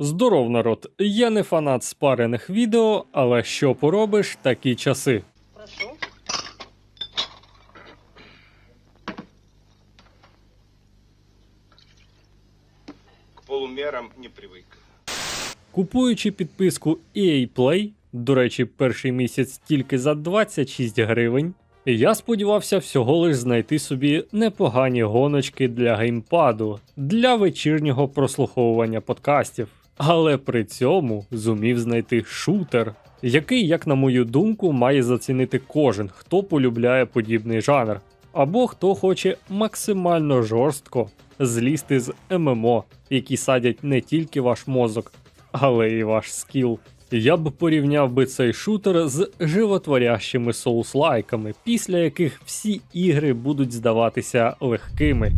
Здоров, народ! Я не фанат спарених відео, але що поробиш такі часи. Прошу. К полумерам не привык. Купуючи підписку EA Play, до речі, перший місяць тільки за 26 гривень, я сподівався всього лиш знайти собі непогані гоночки для геймпаду для вечірнього прослуховування подкастів. Але при цьому зумів знайти шутер, який, як на мою думку, має зацінити кожен, хто полюбляє подібний жанр, або хто хоче максимально жорстко злізти з ММО, які садять не тільки ваш мозок, але й ваш скіл. Я б порівняв би цей шутер з животворящими соус-лайками, після яких всі ігри будуть здаватися легкими.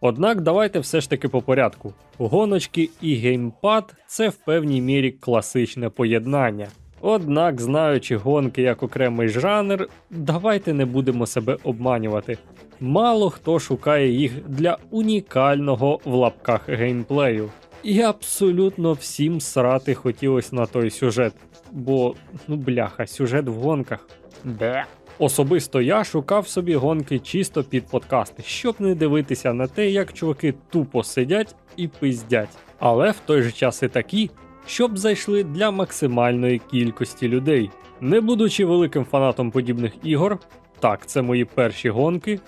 Однак давайте все ж таки по порядку. Гоночки і геймпад це в певній мірі класичне поєднання. Однак, знаючи гонки як окремий жанр, давайте не будемо себе обманювати. Мало хто шукає їх для унікального в лапках геймплею. І абсолютно всім срати хотілося на той сюжет. Бо, ну бляха, сюжет в гонках. Бе. Особисто я шукав собі гонки чисто під подкасти, щоб не дивитися на те, як чуваки тупо сидять і пиздять. Але в той же час і такі, щоб зайшли для максимальної кількості людей. Не будучи великим фанатом подібних ігор, так, це мої перші гонки,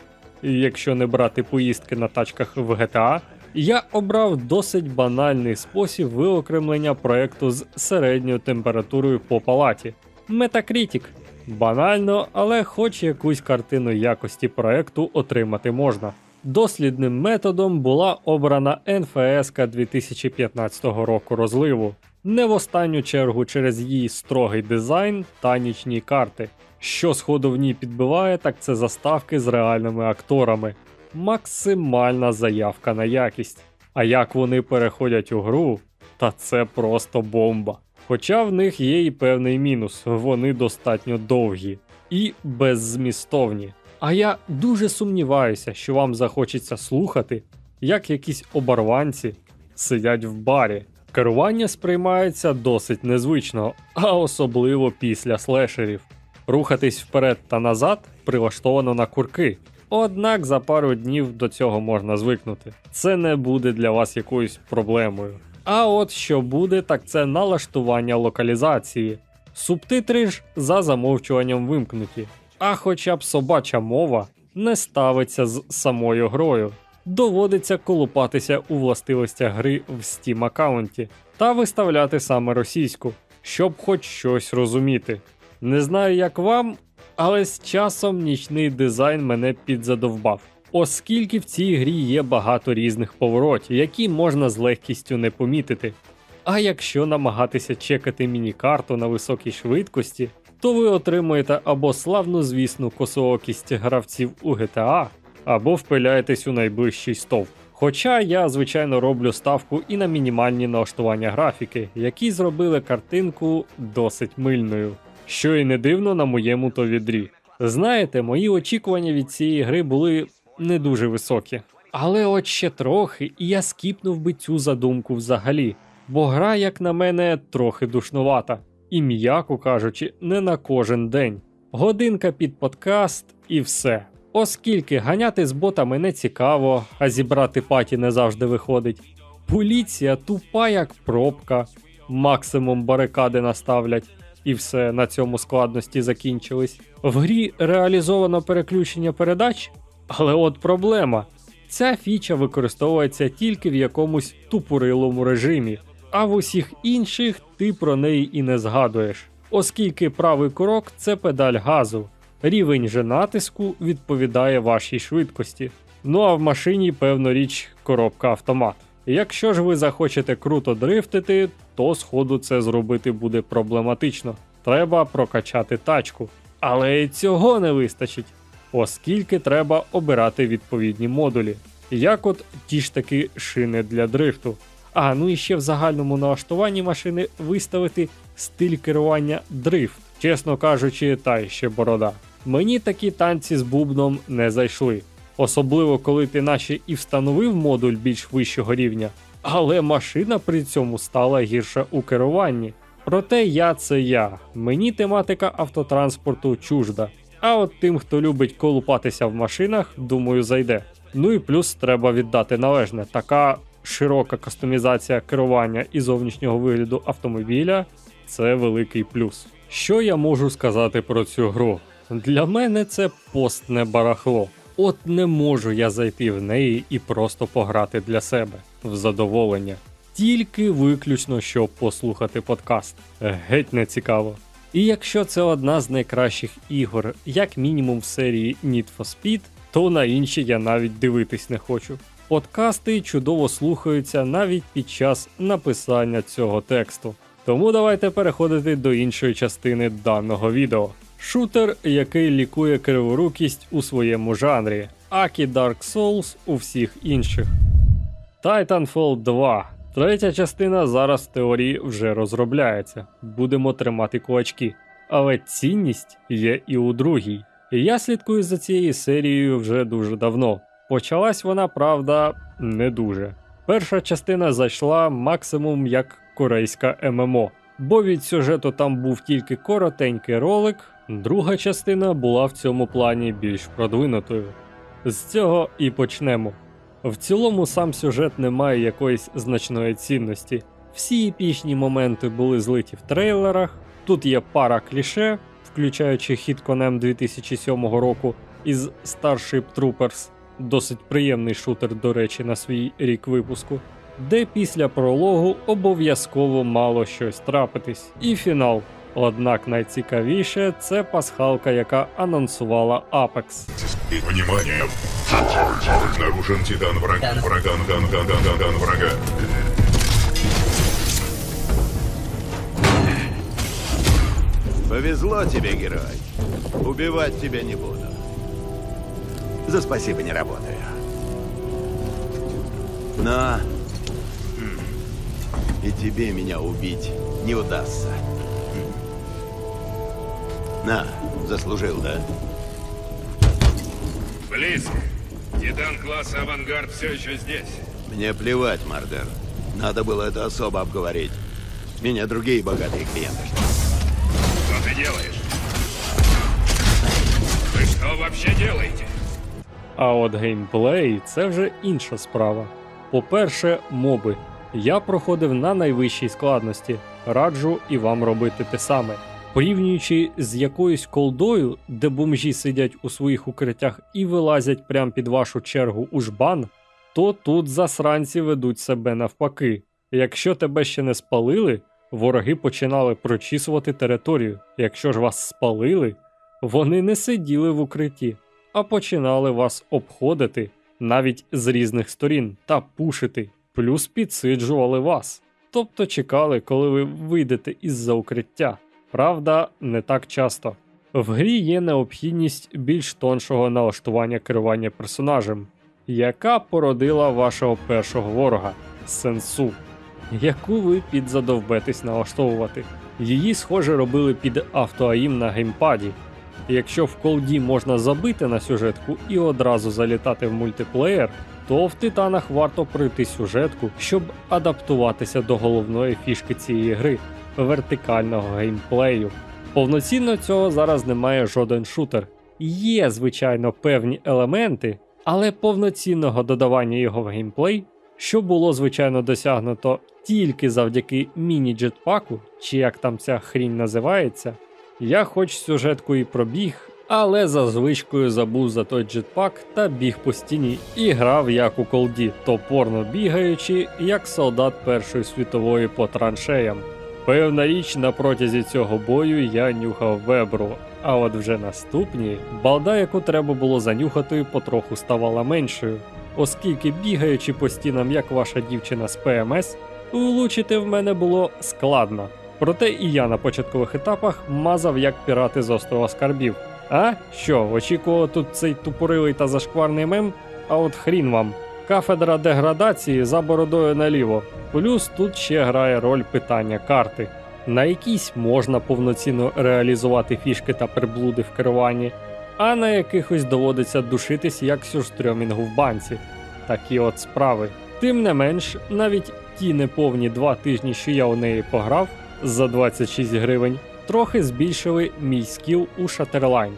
якщо не брати поїздки на тачках в GTA, я обрав досить банальний спосіб виокремлення проекту з середньою температурою по палаті. Metacritic. Банально, але хоч якусь картину якості проекту отримати можна. Дослідним методом була обрана НФС 2015 року розливу, не в останню чергу через її строгий дизайн та нічні карти. Що сходу в ній підбиває, так це заставки з реальними акторами. Максимальна заявка на якість. А як вони переходять у гру, та це просто бомба. Хоча в них є і певний мінус, вони достатньо довгі і беззмістовні. А я дуже сумніваюся, що вам захочеться слухати, як якісь оборванці сидять в барі. Керування сприймається досить незвично, а особливо після слешерів. Рухатись вперед та назад прилаштовано на курки. Однак за пару днів до цього можна звикнути. Це не буде для вас якоюсь проблемою. А от що буде, так це налаштування локалізації. Субтитри ж за замовчуванням вимкнуті. А хоча б собача мова не ставиться з самою грою. Доводиться колупатися у властивостях гри в Steam аккаунті та виставляти саме російську, щоб хоч щось розуміти. Не знаю, як вам, але з часом нічний дизайн мене підзадовбав. Оскільки в цій грі є багато різних поворотів, які можна з легкістю не помітити. А якщо намагатися чекати міні-карту на високій швидкості, то ви отримуєте або славну звісну косоокість гравців у GTA, або впиляєтесь у найближчий стовп. Хоча я, звичайно, роблю ставку і на мінімальні налаштування графіки, які зробили картинку досить мильною, що і не дивно на моєму то відрі. Знаєте, мої очікування від цієї гри були не дуже високі. Але от ще трохи, і я скіпнув би цю задумку взагалі, бо гра, як на мене, трохи душнувата. І, м'яко кажучи, не на кожен день. Годинка під подкаст і все. Оскільки ганяти з ботами не цікаво, а зібрати паті не завжди виходить. Поліція тупа як пробка, максимум барикади наставлять, і все на цьому складності закінчились. В грі реалізовано переключення передач, але от проблема: ця фіча використовується тільки в якомусь тупорилому режимі, а в усіх інших ти про неї і не згадуєш, оскільки правий крок це педаль газу. Рівень же натиску відповідає вашій швидкості. Ну а в машині, певно річ, коробка автомат. Якщо ж ви захочете круто дрифтити, то сходу це зробити буде проблематично. Треба прокачати тачку. Але цього не вистачить, оскільки треба обирати відповідні модулі, як от ті ж таки шини для дрифту. А ну і ще в загальному налаштуванні машини виставити стиль керування дрифт, чесно кажучи, та ще борода. Мені такі танці з бубном не зайшли. Особливо коли ти наче і встановив модуль більш вищого рівня, але машина при цьому стала гірша у керуванні. Проте я це я. Мені тематика автотранспорту чужда. А от тим, хто любить колупатися в машинах, думаю, зайде. Ну і плюс треба віддати належне. Така широка кастомізація керування і зовнішнього вигляду автомобіля це великий плюс. Що я можу сказати про цю гру? Для мене це постне барахло. От не можу я зайти в неї і просто пограти для себе в задоволення. Тільки виключно щоб послухати подкаст. Геть не цікаво. І якщо це одна з найкращих ігор, як мінімум в серії Need for Speed, то на інші я навіть дивитись не хочу. Подкасти чудово слухаються навіть під час написання цього тексту. Тому давайте переходити до іншої частини даного відео. Шутер, який лікує криворукість у своєму жанрі, Акі Dark Souls у всіх інших. Titanfall 2. Третя частина зараз в теорії вже розробляється. Будемо тримати кулачки. Але цінність є і у другій. І я слідкую за цією серією вже дуже давно. Почалась вона, правда, не дуже. Перша частина зайшла максимум як корейська ММО, бо від сюжету там був тільки коротенький ролик, друга частина була в цьому плані більш продвинутою. З цього і почнемо. В цілому сам сюжет не має якоїсь значної цінності. Всі епічні моменти були злиті в трейлерах. Тут є пара кліше, включаючи хід конем 2007 року із Starship Troopers, досить приємний шутер, до речі, на свій рік випуску, де після прологу обов'язково мало щось трапитись. І фінал. Однак найцікавіше це пасхалка, яка анонсувала Apex. Внимание! Обнаружен титан врага. Врага, дан, дан, дан, дан, дан, врага. Повезло тебе, герой. Убивать тебя не буду. За спасибо не работаю. Но... И тебе меня убить не удастся. М. На, заслужил, да? Близко. Титан класса «Авангард» все еще здесь. Мне плевать, Мардер. Надо было это особо обговорить. Меня другие богатые клиенты ждут. Что ты делаешь? Вы что вообще делаете? А от геймплей це вже інша справа. По-перше, моби. Я проходив на найвищій складності, раджу і вам робити те саме. Порівнюючи з якоюсь колдою, де бомжі сидять у своїх укриттях і вилазять прямо під вашу чергу у жбан, то тут засранці ведуть себе навпаки. Якщо тебе ще не спалили, вороги починали прочісувати територію. Якщо ж вас спалили, вони не сиділи в укритті, а починали вас обходити навіть з різних сторін та пушити, плюс підсиджували вас. Тобто чекали, коли ви вийдете із-за укриття. Правда, не так часто. В грі є необхідність більш тоншого налаштування керування персонажем, яка породила вашого першого ворога сенсу, яку ви підзадовбетесь налаштовувати. Її, схоже, робили під автоаїм на геймпаді. Якщо в колді можна забити на сюжетку і одразу залітати в мультиплеєр, то в титанах варто пройти сюжетку, щоб адаптуватися до головної фішки цієї гри вертикального геймплею. Повноцінно цього зараз немає жоден шутер. Є, звичайно, певні елементи, але повноцінного додавання його в геймплей, що було звичайно досягнуто тільки завдяки міні-джетпаку, чи як там ця хрінь називається, я хоч сюжетку і пробіг, але за звичкою забув за той джетпак та біг по стіні і грав як у колді, топорно бігаючи, як солдат Першої світової по траншеям. Певна річ, на протязі цього бою я нюхав вебру, а от вже наступні балда, яку треба було занюхати, потроху ставала меншою, оскільки бігаючи по стінам, як ваша дівчина з ПМС, влучити в мене було складно. Проте і я на початкових етапах мазав як пірати з острова скарбів. А що, очікував тут цей тупорилий та зашкварний мем? А от хрін вам кафедра деградації за бородою наліво. Плюс тут ще грає роль питання карти. На якісь можна повноцінно реалізувати фішки та приблуди в керуванні, а на якихось доводиться душитись як сюрстрьомінгу в банці. Такі от справи. Тим не менш, навіть ті неповні два тижні, що я у неї пограв за 26 гривень, трохи збільшили мій скіл у Шатерлайн,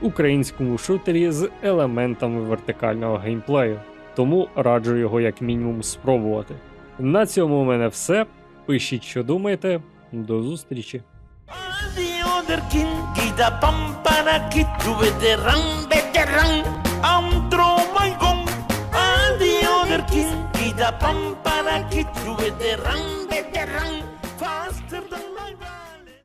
українському шутері з елементами вертикального геймплею тому раджу його як мінімум спробувати. На цьому у мене все. Пишіть, що думаєте. До зустрічі. veterán, veterán.